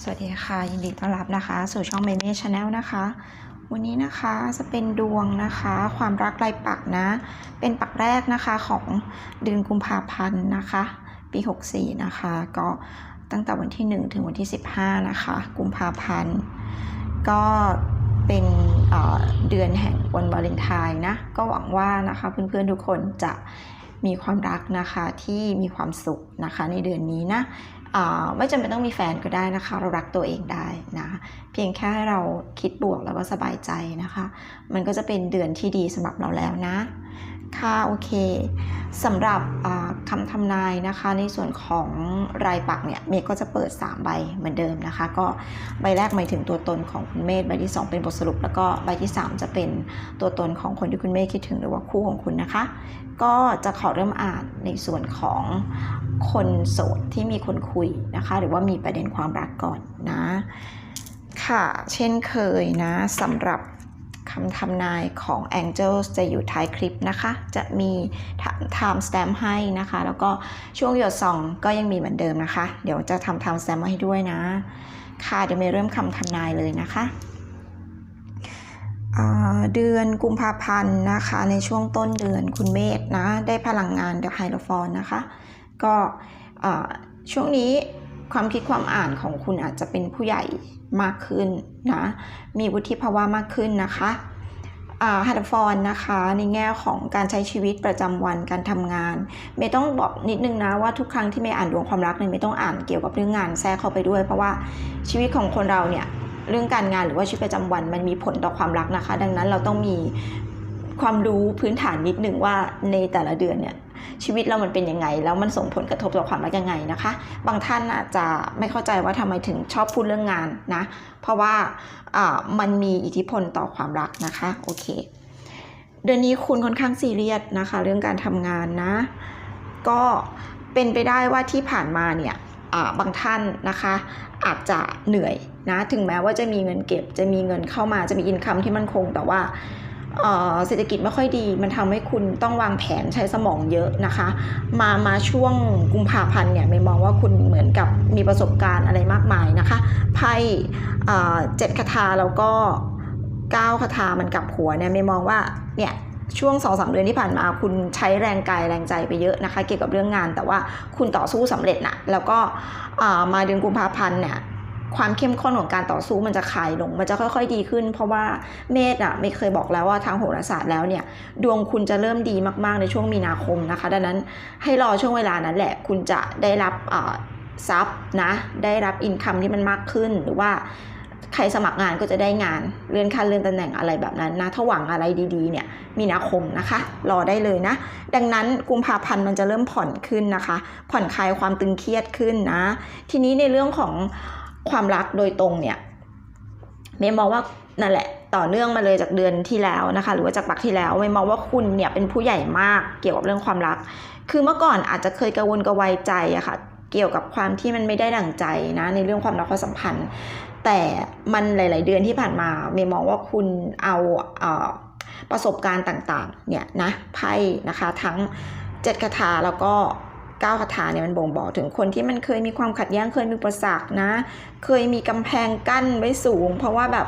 สวัสดีค่ะ ยินดีต้อนรับนะคะ สู่ช่องเมเม่ชาแนลนะคะ วันนี้นะคะจะเป็นดวงนะคะ ความรักรายปักนะ เป็นปักแรกนะคะของเดือนกุมภาพันธ์นะคะ ปี 64 นะคะ ก็ตั้งแต่วันที่ 1 ถึงวันที่ 15 นะคะ กุมภาพันธ์ก็เป็นเเดือนแห่งวันวาเลนไทน์นะ ก็หวังว่านะคะเพื่อนๆทุกคนจะมีความรักนะคะที่มีความสุขนะคะในเดือนนี้นะ ไม่จำเป็นต้องมีแฟนก็ได้นะคะ เรารักตัวเองได้นะเพียงแค่เราคิดบวกแล้วก็สบายใจนะคะ มันก็จะเป็นเดือนที่ดีสำหรับเราแล้วนะ ค่ะโอเคสำหรับคำทำนายนะคะในส่วนของรายปักเนี่ยเมย์ก็จะเปิด 3 ใบเหมือนเดิมนะคะ ก็ใบแรกหมายถึงตัวตนของคุณเมธใบที่ 2 เป็นบทสรุป แล้วก็ใบที่ 3 จะเป็นตัวตนของคนที่คุณเมธคิดถึงหรือว่าคู่ของคุณนะคะ ก็จะขอเริ่มอ่านในส่วนของคนโสดที่มีคนคุยนะคะ หรือว่ามีประเด็นความรักก่อนนะ ค่ะ เช่นเคยนะสำหรับ คำทำนายของ Angels จะอยู่ท้ายคลิปนะคะ จะมี time stamp ให้นะคะ แล้วก็ช่วงหยดส่องก็ยังมีเหมือนเดิมนะคะ เดี๋ยวจะทำ time stamp มาให้ด้วยนะ ค่ะ เดี๋ยวเมย์เริ่มคำทำนายเลยนะคะเดือนกุมภาพันธ์นะคะ ในช่วงต้นเดือนคุณเมธนะ ได้พลังงานเดอะไฮโลฟอนนะคะ ก็ช่วงนี้ ความคิดความอ่านของคุณอาจจะเป็นผู้ใหญ่มากขึ้นนะ มีวุฒิภาวะมากขึ้นนะคะฮัตฟอนนะคะในแง่ของการใช้ชีวิตประจำวันการทำงาน ไม่ต้องบอกนิดนึงนะว่าทุกครั้งที่ไม่อ่านดวงความรักเนี่ยไม่ต้องอ่านเกี่ยวกับเรื่องงานแทรกเข้าไปด้วย เพราะว่าชีวิตของคนเราเนี่ยเรื่องการงานหรือว่าชีวิตประจำวันมันมีผลต่อความรักนะคะ ดังนั้นเราต้องมีความรู้พื้นฐานนิดนึงว่าในแต่ละเดือนเนี่ย ชีวิตเรามันเป็นยังไง แล้วมันส่งผลกระทบต่อความรักยังไงนะคะ บางท่านอาจจะไม่เข้าใจว่าทำไมถึงชอบพูดเรื่องงานนะ เพราะว่าอ่ามันมีอิทธิพลต่อความรักนะคะโอเค เดือนนี้คุณค่อนข้างซีเรียสนะคะ เรื่องการทำงานนะ ก็เป็นไปได้ว่าที่ผ่านมาเนี่ยบางท่านนะคะอาจจะเหนื่อยนะ ถึงแม้ว่าจะมีเงินเก็บ จะมีเงินเข้ามาจะมีอินคัมที่มั่นคงแต่ว่า เศรษฐกิจไม่ค่อยดี มันทำให้คุณต้องวางแผนใช้สมองเยอะนะคะ มามาช่วงกุมภาพันธ์เนี่ยไม่มองว่าคุณเหมือนกับมีประสบการณ์อะไรมากมายนะคะไพ่เจ็ดคาถาแล้วก็เก้าคาถามันกลับหัวเนี่ยไม่มองว่าเนี่ยช่วงสองสามเดือนที่ผ่านมาคุณใช้แรงกายแรงใจไปเยอะนะคะ เกี่ยวกับเรื่องงานแต่ว่าคุณต่อสู้สำเร็จนะแล้วก็มาเดือนกุมภาพันธ์เนี่ย ความเข้มข้นของการต่อสู้มันจะคลายลง มันจะค่อยๆดีขึ้น เพราะว่าเมษอะไม่เคยบอกแล้วว่าทางโหราศาสตร์แล้วเนี่ย ดวงคุณจะเริ่มดีมากๆในช่วงมีนาคมนะคะ ดังนั้นให้รอช่วงเวลานั้นแหละ คุณจะได้รับทรัพย์นะ ได้รับอินคัมที่มันมากขึ้น หรือว่าใครสมัครงานก็จะได้งาน เลื่อนขั้นเลื่อนตำแหน่งอะไรแบบนั้นนะ ถ้าหวังอะไรดีๆ เนี่ย มีนาคมนะคะ รอได้เลยนะ ดังนั้นกุมภาพันธ์มันจะเริ่มผ่อนขึ้นนะคะ ผ่อนคลายความตึงเครียดขึ้นนะ ทีนี้ในเรื่องของ ความรักโดยตรงเนี่ยเมย์มองว่านั่นแหละต่อเนื่องมาเลยจากเดือนที่แล้วนะคะ หรือว่าจากปักที่แล้วเมย์มองว่าคุณเนี่ยเป็นผู้ใหญ่มากเกี่ยวกับเรื่องความรัก คือเมื่อก่อนอาจจะเคยกังวลกระวายใจอะค่ะเกี่ยวกับความที่มันไม่ได้ดั่งใจนะในเรื่องความรักความสัมพันธ์ แต่มันหลาย ๆ เดือนที่ผ่านมาเมย์มองว่าคุณเอาเออประสบการณ์ต่าง ๆ เนี่ยนะไพ่นะคะทั้งเจ็ดคาถาแล้วก็ ก้าคาถาเนี่ยมันบ่งบอกถึงคนที่มันเคยมีความขัดแย้งเคยมีอุปสรรคนะ เคยมีกำแพงกั้นไว้สูง เพราะว่าแบบ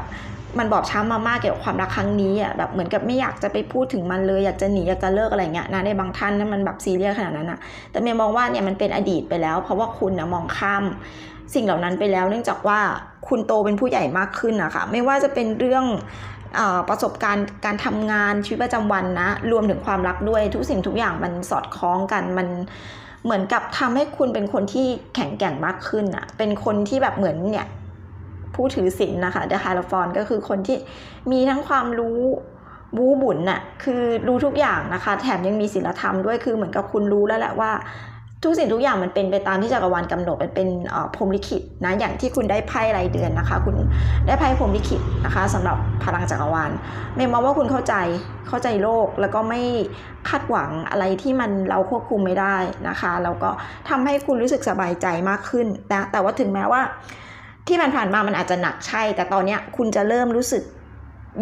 มันบอบช้ำมามากเกี่ยวกับความรักครั้งนี้อะแบบเหมือนกับไม่อยากจะไปพูดถึงมันเลยอยากจะหนีอยากจะเลิกอะไรเงี้ยนะในบางท่านนั้นมันแบบซีเรียสขนาดนั้นอะแต่เมย์มองว่าเนี่ยมันเป็นอดีตไปแล้ว เพราะว่าคุณนะมองข้ามสิ่งเหล่านั้นไปแล้ว เนื่องจากว่าคุณโตเป็นผู้ใหญ่มากขึ้นอะค่ะไม่ว่าจะเป็นเรื่องประสบการณ์การทำงานชีวิตประจำวันนะรวมถึงความรักด้วยทุกสิ่งทุกอย่างมันสอดคล้องกันมัน เหมือนกับทำให้คุณเป็นคนที่แข็งแกร่งมากขึ้นอะเป็นคนที่แบบเหมือนเนี่ยผู้ถือศีลนะคะเดอะไฮลฟอนก็คือคนที่มีทั้งความรู้บูบุญน่ะคือรู้ทุกอย่างนะคะ แถมยังมีศีลธรรมด้วยคือเหมือนกับคุณรู้แล้วแหละว่า ทุกสิ่งทุกอย่างมันเป็นไปตามที่จักรวาลกำหนดมันเป็นเอ่อพรมลิขิตนะอย่างที่คุณได้ไพ่รายเดือนนะคะ คุณได้ไพ่พรมลิขิตนะคะสำหรับพลังจักรวาลไม่มองว่าคุณเข้าใจเข้าใจโลกแล้วก็ไม่คาดหวังอะไรที่มันเราควบคุมไม่ได้นะคะแล้วก็ทำให้คุณรู้สึกสบายใจมากขึ้นนะแต่ว่าถึงแม้ว่าที่มันผ่านมามันอาจจะหนักใช่ แต่ตอนเนี้ยคุณจะเริ่มรู้สึก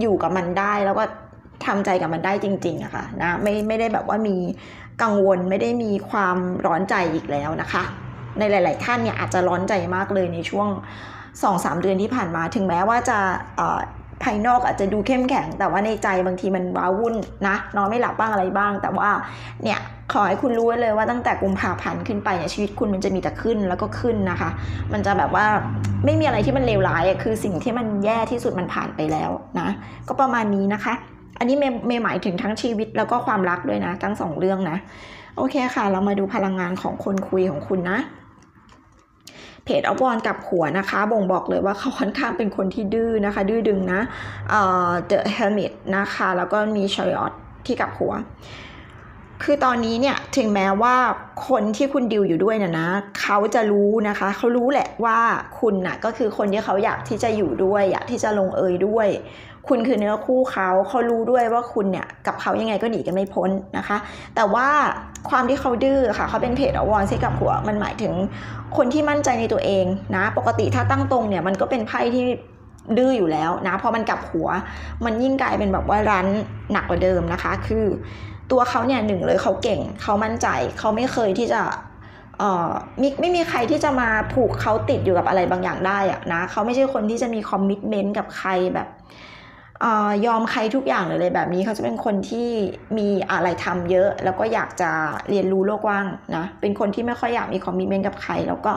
อยู่กับมันได้แล้วก็ทำใจกับมันได้จริงๆอะค่ะนะไม่ไม่ได้แบบว่ามี กังวลไม่ได้มีความร้อนใจอีกแล้วนะคะ ในหลาย ๆ ท่านเนี่ยอาจจะร้อนใจมากเลยในช่วงสองสามเดือนที่ผ่านมา ถึงแม้ว่าจะภายนอกอาจจะดูเข้มแข็ง แต่ว่าในใจบางทีมันว้าวุ่นนะนอนไม่หลับบ้างอะไรบ้าง แต่ว่าเนี่ยขอให้คุณรู้ไว้เลยว่าตั้งแต่กุมภาพันธ์ขึ้นไปเนี่ยชีวิตคุณมันจะมีแต่ขึ้นแล้วก็ขึ้นนะคะ มันจะแบบว่าไม่มีอะไรที่มันเลวร้ายคือสิ่งที่มันแย่ที่สุดมันผ่านไปแล้วนะ ก็ประมาณนี้นะคะ อันนี้เมย์หมายถึงทั้งชีวิตแล้วก็ความรักด้วยนะ ทั้งสองเรื่องนะ โอเคค่ะ เรามาดูพลังงานของคนคุยของคุณนะเพจออฟวอนกับหัวนะคะ บ่งบอกเลยว่าเขาค่อนข้างเป็นคนที่ดื้อนะคะ ดื้อดึงนะเอ่อ The Hermit นะคะ แล้วก็มี Chariot ที่กับหัว คือตอนนี้เนี่ยถึงแม้ว่าคนที่คุณดิวอยู่ด้วยนะนะเขาจะรู้นะคะเขารู้แหละว่าคุณน่ะก็คือคนที่เขาอยากที่จะอยู่ด้วย อยากที่จะลงเอยด้วย คุณคือเนื้อคู่เขาเขารู้ด้วยว่าคุณเนี่ยกับเขายังไงก็หนีกันไม่พ้นนะคะ แต่ว่าความที่เขาดื้อค่ะเขาเป็นเพจอวอนซีกับหัวมันหมายถึงคนที่มั่นใจในตัวเองนะ ปกติถ้าตั้งตรงเนี่ยมันก็เป็นไพ่ที่ดื้ออยู่แล้วนะพอมันกลับหัว มันยิ่งกลายเป็นแบบว่ารันหนักกว่าเดิมนะคะ คือตัวเขาเนี่ยหนึ่งเลยเขาเก่งเขามั่นใจเขาไม่เคยที่จะเอ่อไม่ไม่มีใครที่จะมาผูกเขาติดอยู่กับอะไรบางอย่างได้อะนะเขาไม่ใช่คนที่จะมีคอมมิชเมนต์กับใครแบบ อยอมใครทุกอย่างเลยแบบนี้เขาจะเป็นคนที่มีอะไรทำเยอะ แล้วก็อยากจะเรียนรู้โลกกว้างนะเป็นคนที่ไม่ค่อยอยากมีคอมมิชเมนต์กับใคร แล้วก็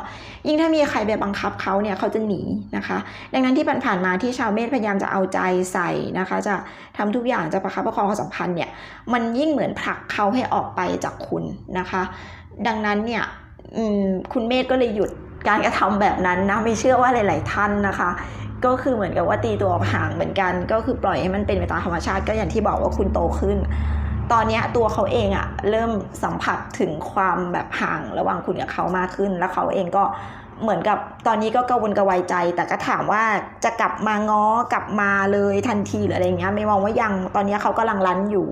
ยิ่งถ้ามีใครไปบังคับเขาเนี่ยเขาจะหนีนะคะ ดังนั้นที่ผ่านๆมาที่ชาวเมษพยายามจะเอาใจใส่นะคะ จะทำทุกอย่างจะประคับประคองความสัมพันธ์เนี่ยมันยิ่งเหมือนผลักเขาให้ออกไปจากคุณนะคะ ดังนั้นเนี่ยคุณเมธก็เลยหยุดการกระทำแบบนั้นนะไม่เชื่อว่าหลาย ๆ ท่านนะคะ ก็คือเหมือนกับว่าตีตัวออกห่างเหมือนกัน ก็คือปล่อยให้มันเป็นไปตามธรรมชาติก็อย่างที่บอกว่าคุณโตขึ้น ตอนนี้ตัวเขาเองอะเริ่มสัมผัสถึงความแบบห่างระหว่างคุณกับเขามากขึ้น แล้วเขาเองก็เหมือนกับตอนนี้ก็กระวนกระวายใจ แต่ก็ถามว่าจะกลับมาง้อกลับมาเลยทันทีหรืออะไรเงี้ย ไม่มองว่ายังตอนนี้เขากำลังรั้นอยู่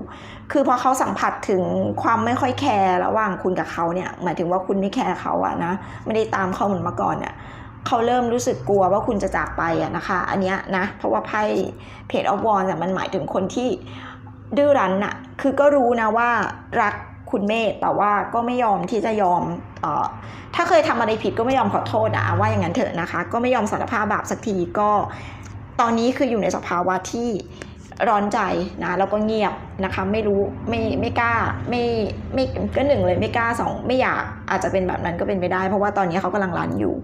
คือพอเขาสัมผัสถึงความไม่ค่อยแคร์ระหว่างคุณกับเขาเนี่ย หมายถึงว่าคุณไม่แคร์เขาอะนะไม่ได้ตามเขาเหมือนเมื่อก่อนเนี่ย เขาเริ่มรู้สึกกลัวว่าคุณจะจากไปอะนะคะ อันเนี้ยนะ เพราะว่าไพ่เพจออฟวอนเนี่ยมันหมายถึงคนที่ดื้อรั้นอะคือก็รู้นะว่ารักคุณเมธแต่ว่าก็ไม่ยอมที่จะยอมเอ่อถ้าเคยทำอะไรผิดก็ไม่ยอมขอโทษอะว่าอย่างนั้นเถอะนะคะ ก็ไม่ยอมสารภาพบาปสักทีก็ ตอนนี้คืออยู่ในสภาวะที่ ร้อนใจนะแล้วก็เงียบนะคะไม่รู้ไม่ไม่กล้าไม่ไม่ก็หนึ่งเลยไม่กล้าสองไม่อยากอาจจะเป็นแบบนั้นก็เป็นไปได้ เพราะว่าตอนนี้เขากำลังรันอยู่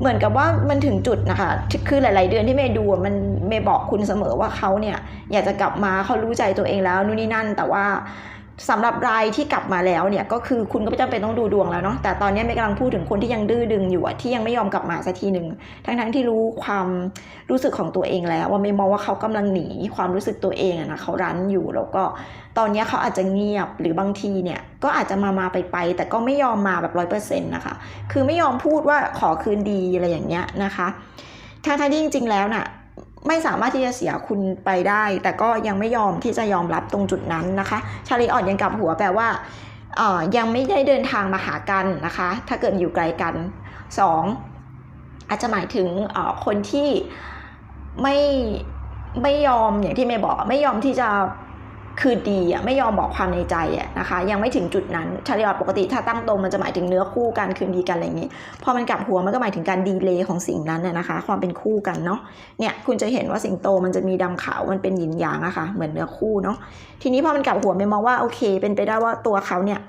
เหมือนกับว่ามันถึงจุดนะคะคือหลาย ๆ เดือนที่เมย์ดูมันเมย์บอกคุณเสมอว่าเขาเนี่ยอยากจะกลับมาเขารู้ใจตัวเองแล้วนู่นนี่นั่นแต่ว่า สำหรับรายที่กลับมาแล้วเนี่ยก็คือคุณก็ไม่จำเป็นต้องดูดวงแล้วเนาะแต่ตอนนี้เมย์กำลังพูดถึงคนที่ยังดื้อดึงอยู่ที่ยังไม่ยอมกลับมาสักทีหนึ่งทั้งๆที่รู้ความรู้สึกของตัวเองแล้ว ว่าเมย์มองว่าเขากำลังหนีความรู้สึกตัวเองอะนะเขารั้นอยู่แล้วก็ตอนนี้เขาอาจจะเงียบหรือบางทีเนี่ยก็อาจจะมามาไปไปแต่ก็ไม่ยอมมาแบบร้อยเปอร์เซ็นต์นะคะคือไม่ยอมพูดว่าขอคืนดีอะไรอย่างเงี้ยนะคะทั้งๆที่จริงๆแล้วน่ะ ไม่สามารถที่จะเสียคุณไปได้ แต่ก็ยังไม่ยอมที่จะยอมรับตรงจุดนั้นนะคะ ชาลีออดยังกลับหัวแปลว่าเอ่อยังไม่ได้เดินทางมาหากันนะคะ ถ้าเกิดอยู่ไกลกันสองอาจจะหมายถึงเอ่อคนที่ไม่ไม่ยอมอย่างที่เมย์บอกไม่ยอมที่จะ คือดีอะไม่ยอมบอกความในใจอะนะคะ ยังไม่ถึงจุดนั้นชาลีออดปกติถ้าตั้งตรงมันจะหมายถึงเนื้อคู่กันคืนดีกันอะไรอย่างนี้ พอมันกลับหัวมันก็หมายถึงการดีเลย์ของสิ่งนั้นน่ะนะคะ ความเป็นคู่กันเนาะเนี่ยคุณจะเห็นว่าสิงโตมันจะมีดำขาวมันเป็นหยินหยางอะค่ะเหมือนเนื้อคู่เนาะทีนี้พอมันกลับหัวไม่มองว่าโอเค เป็นไปได้ว่าตัวเขาเนี่ย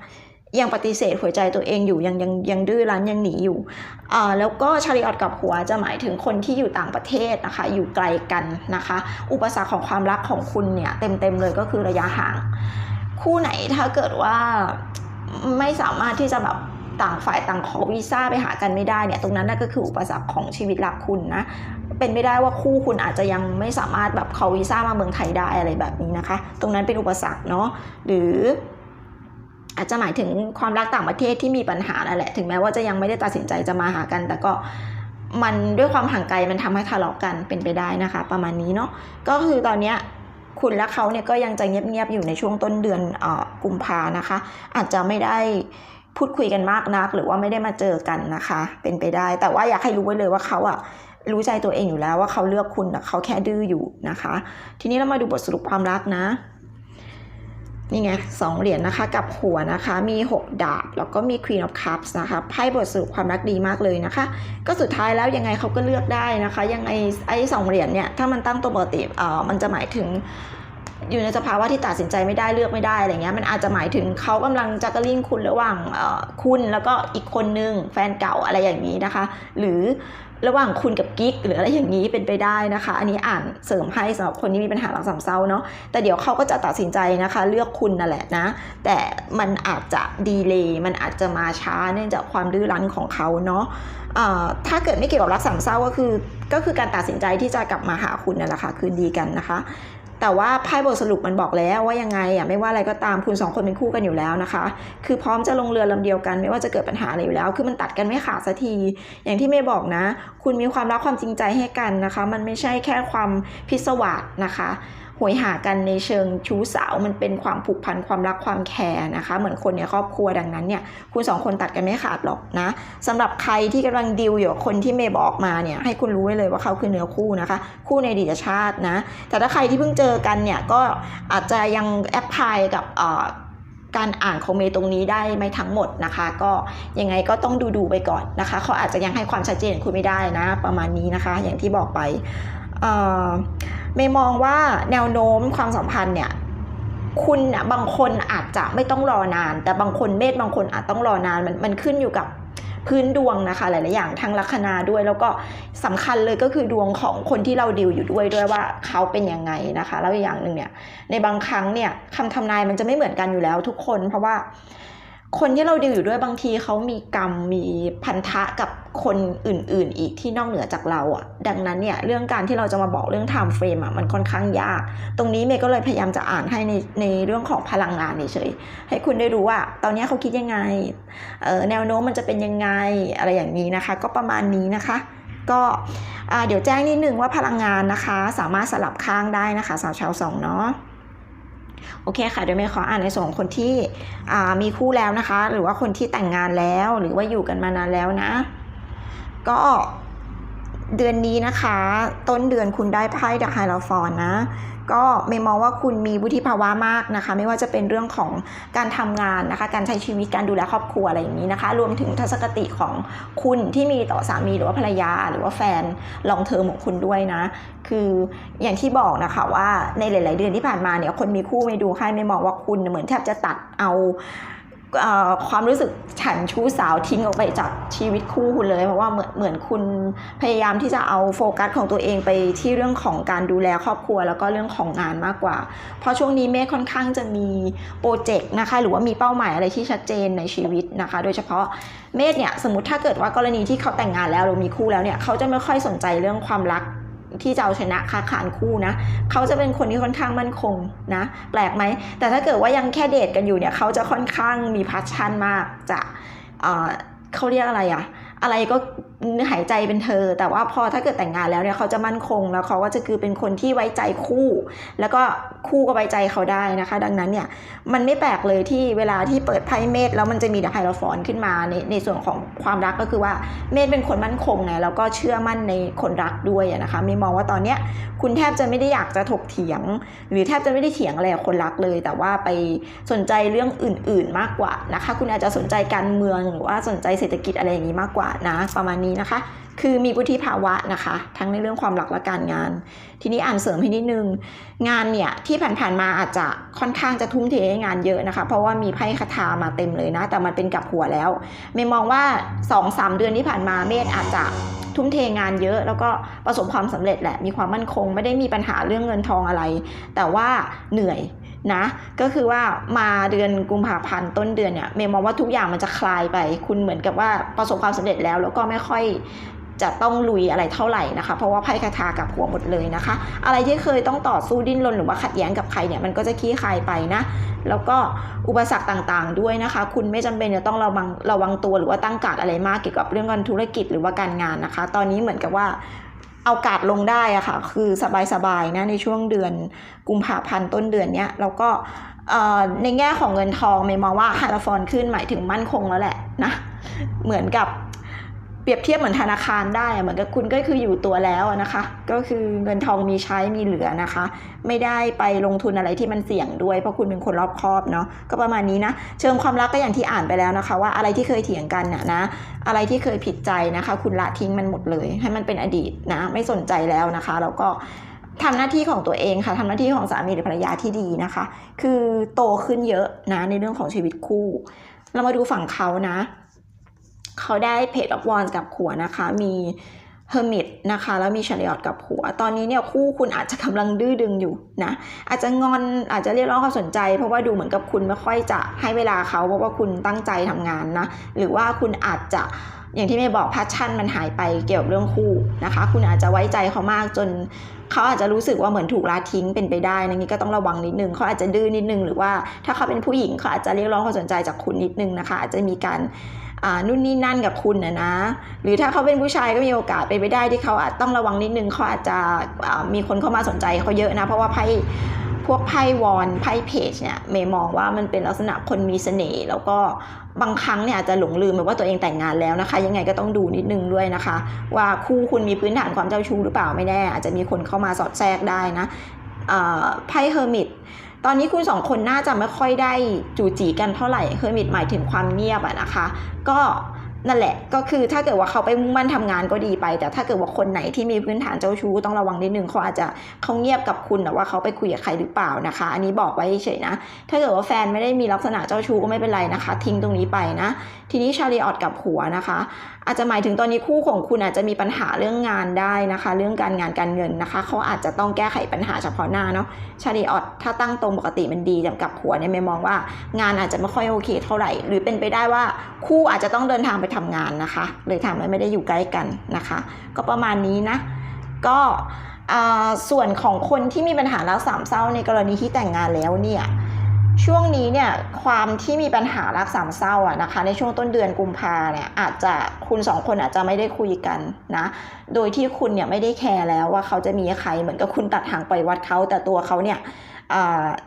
ยังปฏิเสธหัวใจตัวเองอยู่ยังยังยังดื้อรั้นยังหนีอยู่แล้วก็ชาริออตกับหัวจะหมายถึงคนที่อยู่ต่างประเทศนะคะอยู่ไกลกันนะคะ อุปสรรคของความรักของคุณเนี่ยเต็มเต็มๆเลยก็คือระยะห่าง คู่ไหนถ้าเกิดว่าไม่สามารถที่จะแบบต่างฝ่ายต่างขอวีซ่าไปหากันไม่ได้เนี่ยตรงนั้นน่ะก็คืออุปสรรคของชีวิตรักคุณนะเป็นไม่ได้ว่าคู่คุณอาจจะยังไม่สามารถแบบขอวีซ่ามาเมืองไทยได้อะไรแบบนี้นะคะ ตรงนั้นเป็นอุปสรรคเนาะหรือ อาจจะหมายถึงความรักต่างประเทศที่มีปัญหานั่นแหละ ถึงแม้ว่าจะยังไม่ได้ตัดสินใจจะมาหากัน แต่ก็มันด้วยความห่างไกลมันทำให้ทะเลาะกันเป็นไปได้นะคะ ประมาณนี้เนาะก็คือตอนเนี้ยคุณและเขาเนี่ยก็ยังจะเงียบๆอยู่ในช่วงต้นเดือนอกุมภานะคะ อาจจะไม่ได้พูดคุยกันมากนัก หรือว่าไม่ได้มาเจอกันนะคะ เป็นไปได้ แต่ว่าอยากให้รู้ไว้เลยว่าเขาอะรู้ใจตัวเองอยู่แล้วว่าเขาเลือกคุณแต่เขาแค่ดื้ออยู่นะคะ ทีนี้เรามาดูบทสรุปความรักนะ นี่ไงสองเหรียญนะคะกับหัวนะคะ มี 6 ดาบ แล้วก็มี Queen of Cups นะคะไพ่บทสรุปความรักดีมากเลยนะคะ ก็สุดท้ายแล้วยังไงเขาก็เลือกได้นะคะ ยังไงไอ้สองเหรียญเนี่ย ถ้ามันตั้งตัวปกติเอ่อมันจะหมายถึง อยู่ในสภาวะที่ตัดสินใจไม่ได้เลือกไม่ได้อะไรเงี้ยมันอาจจะหมายถึงเขากำลังจักรลิงคุณระหว่างคุณแล้วก็อีกคนนึงแฟนเก่าอะไรอย่างนี้นะคะ หรือระหว่างคุณกับกิ๊กหรืออะไรอย่างนี้เป็นไปได้นะคะ อันนี้อ่านเสริมให้สำหรับคนที่มีปัญหาหลังสามเศร้าเนาะแต่เดี๋ยวเขาก็จะตัดสินใจนะคะ เลือกคุณนั่นแหละนะ แต่มันอาจจะดีเลย์มันอาจจะมาช้าเนื่องจากความดื้อรั้นของเขาเนาะถ้าเกิดไม่เกี่ยวกับรักสามเศร้าก็คือก็คือการตัดสินใจที่จะกลับมาหาคุณนั่นแหละค่ะคืนดีกันนะคะ แต่ว่าไพ่บทสรุปมันบอกแล้วว่ายังไงอะไม่ว่าอะไรก็ตามคุณสองคนเป็นคู่กันอยู่แล้วนะคะ คือพร้อมจะลงเรือลำเดียวกัน ไม่ว่าจะเกิดปัญหาอะไรอยู่แล้ว คือมันตัดกันไม่ขาดสักที อย่างที่เมย์บอกนะ คุณมีความรักความจริงใจให้กันนะคะ มันไม่ใช่แค่ความพิศวาสนะคะ หวยหากันในเชิงชู้สาวมันเป็นความผูกพันความรักความแคร์นะคะ เหมือนคนในครอบครัวดังนั้นเนี่ยคุณสองคนตัดกันไม่ขาดหรอกนะสำหรับใครที่กำลังดิวอยู่คนที่เมย์บอกมาเนี่ยให้คุณรู้ไว้เลยว่าเขาคือเนื้อคู่นะคะ คู่ในดีตชาตินะ แต่ถ้าใครที่เพิ่งเจอกันเนี่ยก็อาจจะยังแอพพลายกับการอ่านของเมย์ตรงนี้ได้ไม่ทั้งหมดนะคะ ก็ยังไงก็ต้องดูดูๆไปก่อนนะคะเขาอาจจะยังให้ความชัดเจนคุณไม่ได้นะ ประมาณนี้นะคะ อย่างที่บอกไป เอ่มย์มองว่าแนวโน้มความสัมพันธ์เนี่ยคุณน่ะบางคนอาจจะไม่ต้องรอนาน แต่บางคนเมธบางคนอาจต้องรอนานมันมันขึ้นอยู่กับพื้นดวงนะคะ หลายๆอย่างทางลัคนาด้วย แล้วก็สำคัญเลยก็คือดวงของคนที่เราดิวอยู่ด้วยด้วยว่าเขาเป็นยังไงนะคะ แล้วอีกอย่างหนึ่งเนี่ยในบางครั้งเนี่ยคำทำนายมันจะไม่เหมือนกันอยู่แล้วทุกคน เพราะว่า คนที่เราดิวอยู่ด้วยบางทีเขามีกรรมมีพันธะกับคนอื่น ๆ อีกที่นอกเหนือจากเราอะ่ะ ดังนั้นเนี่ยเรื่องการที่เราจะมาบอกเรื่อง time frame อะ่ะมันค่อนข้างยาก ตรงนี้เมย์ก็เลยพยายามจะอ่านให้ในในเรื่องของพลังงานเฉยๆให้คุณได้รู้ว่า ตอนนี้เขาคิดยังไงเออแนวโน้มมันจะเป็นยังไงอะไรอย่างนี้นะคะ ก็ประมาณนี้นะคะ ก็เดี๋ยวแจ้งนิดนึงว่าพลังงานนะคะ สามารถสลับข้างได้นะคะสาวชาวสองเนาะ โอเคค่ะเดี๋ยวเมย์ขออ่านในส่วนของคนที่มีคู่แล้วนะคะ หรือว่าคนที่แต่งงานแล้วหรือว่าอยู่กันมานานแล้วนะ ก็เดือนนี้นะคะ ต้นเดือนคุณได้ไพ่ดาไฮลฟอนนะ ก็เมมองว่าคุณมีวุฒิภาวะมากนะคะ ไม่ว่าจะเป็นเรื่องของการทำงานนะคะ การใช้ชีวิตการดูแลครอบครัวอะไรอย่างนี้นะคะ รวมถึงทัศนคติของคุณที่มีต่อสามีหรือว่าภรรยา หรือว่าแฟนลองเทอมของคุณด้วยนะ คืออย่างที่บอกนะคะว่าในหลาย ๆ เดือนที่ผ่านมาเนี่ยคนมีคู่ไม่ดูให้ไม่มองว่าคุณเหมือนแทบจะตัดเอา ความรู้สึกฉันชู้สาวทิ้งออกไปจากชีวิตคู่คุณเลย เพราะว่าเหมือนเหมือนคุณพยายามที่จะเอาโฟกัสของตัวเองไปที่เรื่องของการดูแลครอบครัว แล้วก็เรื่องของงานมากกว่า เพราะช่วงนี้เมฆค่อนข้างจะมีโปรเจกต์นะคะ หรือว่ามีเป้าหมายอะไรที่ชัดเจนในชีวิตนะคะ โดยเฉพาะเมษเนี่ยสมมติถ้าเกิดว่ากรณีที่เขาแต่งงานแล้วหรือมีคู่แล้วเนี่ยเขาจะไม่ค่อยสนใจเรื่องความรัก ที่จะเอาชนะค้าขานคู่นะเขาจะเป็นคนที่ค่อนข้างมั่นคงนะ แปลกไหม แต่ถ้าเกิดว่ายังแค่เดทกันอยู่เนี่ยเขาจะค่อนข้างมีพัชชั่นมากจะเอ่อเขาเรียกอะไรอะ อะไรก็หายใจเป็นเธอ แต่ว่าพอถ้าเกิดแต่งงานแล้วเนี่ยเขาจะมั่นคงแล้วเขาก็จะคือเป็นคนที่ไว้ใจคู่ แล้วก็คู่ก็ไว้ใจเขาได้นะคะ ดังนั้นเนี่ยมันไม่แปลกเลยที่เวลาที่เปิดไพ่เมษแล้วมันจะมีดาไฮโลฟอนขึ้นมาในในส่วนของความรักก็คือว่าเมษเป็นคนมั่นคงไงแล้วก็เชื่อมั่นในคนรักด้วยนะคะไม่มองว่าตอนเนี้ยคุณแทบจะไม่ได้อยากจะถกเถียง หรือแทบจะไม่ได้เถียงอะไรกับคนรักเลย แต่ว่าไปสนใจเรื่องอื่น ๆ มากกว่านะคะ คุณอาจจะสนใจการเมืองหรือว่าสนใจเศรษฐกิจอะไรอย่างนี้มากกว่านะประมาณนี้นะคะ คือมีวุฒิภาวะนะคะ ทั้งในเรื่องความรักและการงาน ทีนี้อ่านเสริมให้นิดนึง งานเนี่ยที่ผ่านๆมาอาจจะค่อนข้างจะทุ่มเทให้งานเยอะนะคะ เพราะว่ามีไพ่คาถามาเต็มเลยนะ แต่มันเป็นกับหัวแล้วเมย์มองว่า 2-3 เดือนที่ผ่านมาเมธอาจจะทุ่มเทงานเยอะแล้วก็ประสบความสำเร็จแหละมีความมั่นคง ไม่ได้มีปัญหาเรื่องเงินทองอะไร แต่ว่าเหนื่อย นะก็คือว่ามาเดือนกุมภาพันธ์ต้นเดือนเนี่ยเมย์มองว่าทุกอย่างมันจะคลายไป คุณเหมือนกับว่าประสบความสำเร็จแล้ว แล้วก็ไม่ค่อยจะต้องลุยอะไรเท่าไหร่นะคะ เพราะว่าไพ่คาถากับหัวหมดเลยนะคะ อะไรที่เคยต้องต่อสู้ดิ้นรนหรือว่าขัดแย้งกับใครเนี่ยมันก็จะคลี่คลายไปนะแล้วก็อุปสรรคต่างๆด้วยนะคะ คุณไม่จำเป็นจะต้องระวังระวังตัวหรือว่าตั้งการดอะไรมากเกี่ยวกับเรื่องการธุรกิจหรือว่าการงานนะคะ ตอนนี้เหมือนกับว่า เอากาดลงได้อะค่ะ คือสบายๆนะในช่วงเดือนกุมภาพันธ์ต้นเดือนเนี้ยแล้วก็ในแง่ของเงินทองเมย์มองว่าคาราฟอนขึ้นหมายถึงมั่นคงแล้วแหละนะเหมือนกับ เปรียบเทียบเหมือนธนาคารได้เหมือนกับคุณก็คืออยู่ตัวแล้วนะคะ ก็คือเงินทองมีใช้มีเหลือนะคะ ไม่ได้ไปลงทุนอะไรที่มันเสี่ยงด้วย เพราะคุณเป็นคนรอบคอบเนาะก็ประมาณนี้นะ เชิงความรักก็อย่างที่อ่านไปแล้วนะคะ ว่าอะไรที่เคยเถียงกันน่ะนะ อะไรที่เคยผิดใจนะคะ คุณละทิ้งมันหมดเลย ให้มันเป็นอดีตนะ ไม่สนใจแล้วนะคะแล้วก็ทำหน้าที่ของตัวเองค่ะทำหน้าที่ของสามีหรือภรรยาที่ดีนะคะ คือโตขึ้นเยอะนะในเรื่องของชีวิตคู่ เรามาดูฝั่งเขานะ เขาได้เพจออฟวอนกับหัวนะคะ มีเฮอร์มิตนะคะ แล้วมีชาริออตกับหัว ตอนนี้เนี่ยคู่คุณอาจจะกำลังดื้อดึงอยู่นะ อาจจะงอนอาจจะเรียกร้องความสนใจ เพราะว่าดูเหมือนกับคุณไม่ค่อยจะให้เวลาเขาเพราะว่าคุณตั้งใจทำงานนะ หรือว่าคุณอาจจะอย่างที่เมย์บอกพัชชั่นมันหายไปเกี่ยวกับเรื่องคู่นะคะ คุณอาจจะไว้ใจเขามากจนเขาอาจจะรู้สึกว่าเหมือนถูกละทิ้งเป็นไปได้นะนี่ก็ต้องระวังนิดนึงเขาอาจจะดื้อนิดนึงหรือว่าถ้าเขาเป็นผู้หญิงเขาอาจจะเรียกร้องความสนใจจากคุณนิดนึงนะคะ อาจจะมีการ นู่นนี่นั่นกับคุณนะนะ หรือถ้าเขาเป็นผู้ชายก็มีโอกาสเป็นไปได้ที่เขาอาจต้องระวังนิดนึงเขาอาจจะมีคนเข้ามาสนใจเขาเยอะนะ เพราะว่าไพ่พวกไพ่วอนไพ่เพจเนี่ยเมย์มองว่ามันเป็นลักษณะคนมีเสน่ห์แล้วก็บางครั้งเนี่ยอาจจะหลงลืมไปว่าตัวเองแต่งงานแล้วนะคะ ยังไงก็ต้องดูนิดนึงด้วยนะคะ ว่าคู่คุณมีพื้นฐานความเจ้าชู้หรือเปล่าไม่แน่ อาจจะมีคนเข้ามาสอดแทรกได้นะไพ่เฮอร์มิต ตอนนี้คุณสองคนน่าจะไม่ค่อยได้จูจีกันเท่าไหร่เฮอร์มิตหมายถึงความเงียบอะนะคะ ก็นั่นแหละก็คือถ้าเกิดว่าเขาไปมุ่งมั่นทำงานก็ดีไป แต่ถ้าเกิดว่าคนไหนที่มีพื้นฐานเจ้าชู้ต้องระวังนิดนึงเขาอาจจะเขาเงียบกับคุณแต่ว่าเขาไปคุยกับใครหรือเปล่านะคะ อันนี้บอกไว้เฉยนะ ถ้าเกิดว่าแฟนไม่ได้มีลักษณะเจ้าชู้ก็ไม่เป็นไรนะคะ ทิ้งตรงนี้ไปนะ ทีนี้ชาลีออตกับหัวนะคะ อาจจะหมายถึงตอนนี้คู่ของคุณอาจจะมีปัญหาเรื่องงานได้นะคะ เรื่องการงานการเงินนะคะ เขาอาจจะต้องแก้ไขปัญหาเฉพาะหน้าเนาะชาลีออตถ้าตั้งตรงปกติมันดีแต่กับหัวเนี่ยไม่มองว่างานอาจจะไม่ค่อยโอเคเท่าไหร่ หรือเป็นไปได้ว่าคู่อาจจะต้องเดินทางไปทำงานนะคะ เลยทำให้ไม่ได้อยู่ใกล้กันนะคะ ก็ประมาณนี้นะ ก็อ่าส่วนของคนที่มีปัญหารักสามเศร้าในกรณีที่แต่งงานแล้วเนี่ย ช่วงนี้เนี่ยความที่มีปัญหารักสามเศร้าอะนะคะในช่วงต้นเดือนกุมภาเนี่ยอาจจะคุณสองคนอาจจะไม่ได้คุยกันนะโดยที่คุณเนี่ยไม่ได้แคร์แล้วว่าเขาจะมีใครเหมือนกับคุณตัดหางไปวัดเขาแต่ตัวเขาเนี่ย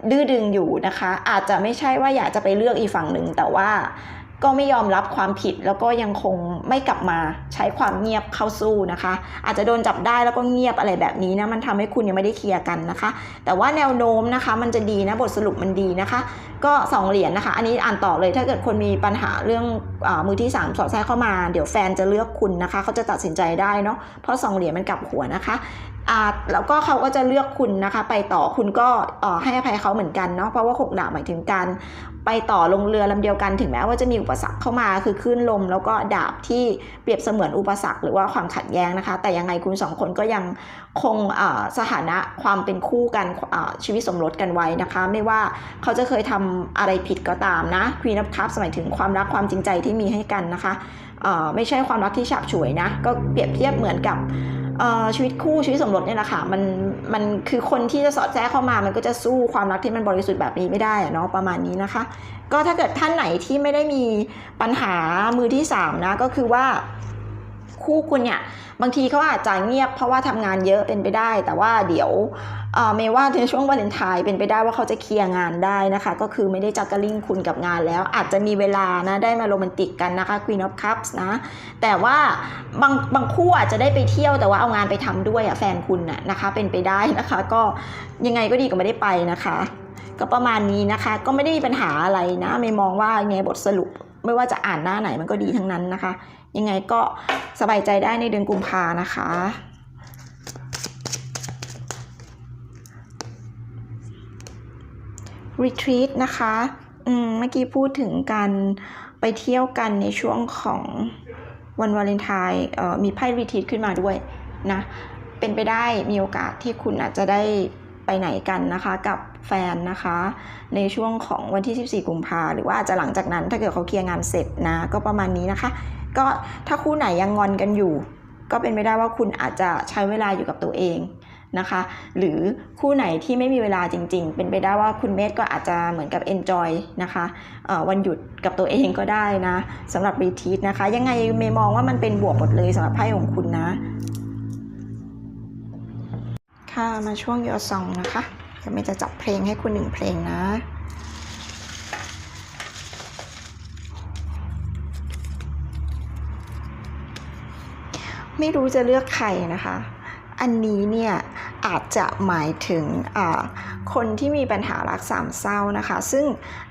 ดื้อดึงอยู่นะคะอาจจะไม่ใช่ว่าอยากจะไปเลือกอีกฝั่งหนึ่งแต่ว่า ก็ไม่ยอมรับความผิดแล้วก็ยังคงไม่กลับมาใช้ความเงียบเข้าสู้นะคะ อาจจะโดนจับได้แล้วก็เงียบอะไรแบบนี้นะมันทำให้คุณยังไม่ได้เคลียร์กันนะคะ แต่ว่าแนวโน้มนะคะมันจะดีนะบทสรุปมันดีนะคะ ก็สองเหรียญนะคะ อันนี้อ่านต่อเลยถ้าเกิดคนมีปัญหาเรื่องอมือที่ 3 สอดแทรกเข้ามาเดี๋ยวแฟนจะเลือกคุณนะคะเขาจะตัดสินใจได้เนาะเพราะสองเหรียญมันกลับหัวนะคะแล้วก็เขาก็จะเลือกคุณนะคะ ไปต่อคุณก็ให้อภัยเขาเหมือนกันเนาะเพราะว่าหกดาบหมายถึงการไปต่อลงเรือลำเดียวกันถึงแม้ว่าจะมีอุปสรรคเข้ามาคือคลื่นลม แล้วก็ดาบที่เปรียบเสมือนอุปสรรคหรือว่าความขัดแย้งนะคะ แต่ยังไงคุณสองคนก็ยังคงสถานะความเป็นคู่กันชีวิตสมรสกันไว้นะคะ ไม่ว่าเขาจะเคยทำอะไรผิดก็ตามนะ Queen of Cups หมายถึงความรักความจริงใจที่มีให้กันนะคะไม่ใช่ความรักที่ฉาบฉวยนะก็เปรียบเทียบเหมือนกับ ชีวิตคู่ชีวิตสมรสเนี่ยแหละค่ะมันมันคือคนที่จะสอดแทรกเข้ามา มันก็จะสู้ความรักที่มันบริสุทธิ์แบบนี้ไม่ได้อะเนาะประมาณนี้นะคะ ก็ถ้าเกิดท่านไหนที่ไม่ได้มีปัญหามือที่สามนะก็คือว่าคู่คุณเนี่ยบางทีเขาอาจจะเงียบเพราะว่าทำงานเยอะเป็นไปได้ แต่ว่าเดี๋ยว เมย์ว่าในช่วงวาเลนไทน์เป็นไปได้ว่าเขาจะเคลียร์งานได้นะคะ ก็คือไม่ได้จักกะลิงคุณกับงานแล้ว อาจจะมีเวลานะได้มาโรแมนติกกันนะคะ Queen of Cups นะ แต่ว่าบางบางคู่อาจจะได้ไปเที่ยวแต่ว่าเอางานไปทำด้วยอะแฟนคุณน่ะนะคะ เป็นไปได้นะคะ ก็ยังไงก็ดีกว่าไม่ได้ไปนะคะ ก็ประมาณนี้นะคะ ก็ไม่ได้มีปัญหาอะไรนะไม่มองว่าไงบทสรุป ไม่ว่าจะอ่านหน้าไหนมันก็ดีทั้งนั้นนะคะ ยังไงก็สบายใจได้ในเดือนกุมภานะคะ retreat นะคะอืมเมื่อกี้พูดถึงการไปเที่ยวกันในช่วงของวันวาเลนไทน์เอ่อมีไพ่ retreat ขึ้นมาด้วยนะ เป็นไปได้มีโอกาสที่คุณอาจจะได้ไปไหนกันนะคะกับแฟนนะคะ ในช่วงของวันที่ 14 กุมภาหรือว่าอาจจะหลังจากนั้นถ้าเกิดเขาเคลียร์งานเสร็จนะ ก็ประมาณนี้นะคะ ก็ถ้าคู่ไหนยังงอนกันอยู่ ก็เป็นไปได้ว่าคุณอาจจะใช้เวลาอยู่กับตัวเอง นะคะ หรือคู่ไหนที่ไม่มีเวลาจริง ๆ เป็นไปได้ว่าคุณเมธก็อาจจะเหมือนกับ enjoy นะคะวันหยุดกับตัวเองก็ได้นะสำหรับรีทีสนะคะ ยังไงเมย์มองว่ามันเป็นบวกหมดเลยสำหรับไพ่ของคุณนะ ค่ะมาช่วงยอซองนะคะเดี๋ยวเมย์จะจับเพลงให้คุณหนึ่งเพลงนะไม่รู้จะเลือกใครนะคะ อันนี้เนี่ยอาจจะหมายถึงอ่า คนที่มีปัญหารักสามเศร้านะคะ ซึ่ง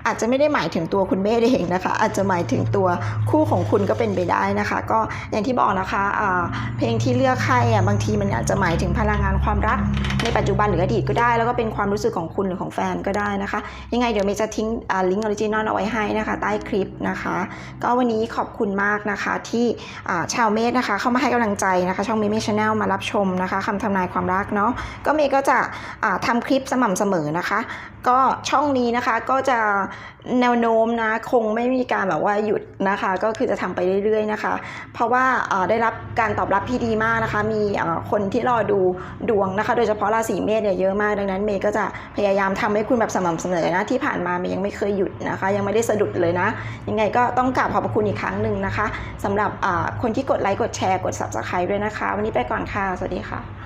อาจจะไม่ได้หมายถึงตัวคุณเบ้เองนะคะ อาจจะหมายถึงตัวคู่ของคุณก็เป็นไปได้นะคะ ก็อย่างที่บอกนะคะอ่าเพลงที่เลือกให้อะบางทีมันอาจจะหมายถึงพลังงานความรัก ในปัจจุบันหรืออดีตก็ได้ แล้วก็เป็นความรู้สึกของคุณหรือของแฟนก็ได้นะคะ ยังไงเดี๋ยวเมย์จะทิ้งลิงก์ออริจินอลเอาไว้ให้นะคะ ใต้คลิปนะคะ ก็วันนี้ขอบคุณมากนะคะที่ชาวเมธนะคะ เข้ามาให้กำลังใจนะคะ ช่องเมย์เมชาแนลมารับชมนะคะคำทำนายความรักเนาะก็เมย์ก็จะอ่าทำคลิปสม่ำเสมอนะคะ ก็ช่องนี้นะคะก็จะแนวโน้มนะคงไม่มีการแบบว่าหยุดนะคะ ก็คือจะทำไปเรื่อยๆนะคะ เพราะว่าได้รับการตอบรับที่ดีมากนะคะ มีคนที่รอดูดวงนะคะ โดยเฉพาะราศีเมษเนี่ยเยอะมากดังนั้นเมย์ก็จะพยายามทำให้คุณแบบสม่ำเสมอนะที่ผ่านมาเมย์ยังไม่เคยหยุดนะคะ ยังไม่ได้สะดุดเลยนะ ยังไงก็ต้องกราบขอบคุณอีกครั้งหนึ่งนะคะสำหรับคนที่กดไลค์กดแชร์กด subscribe ด้วยนะคะ วันนี้ไปก่อนค่ะสวัสดีค่ะ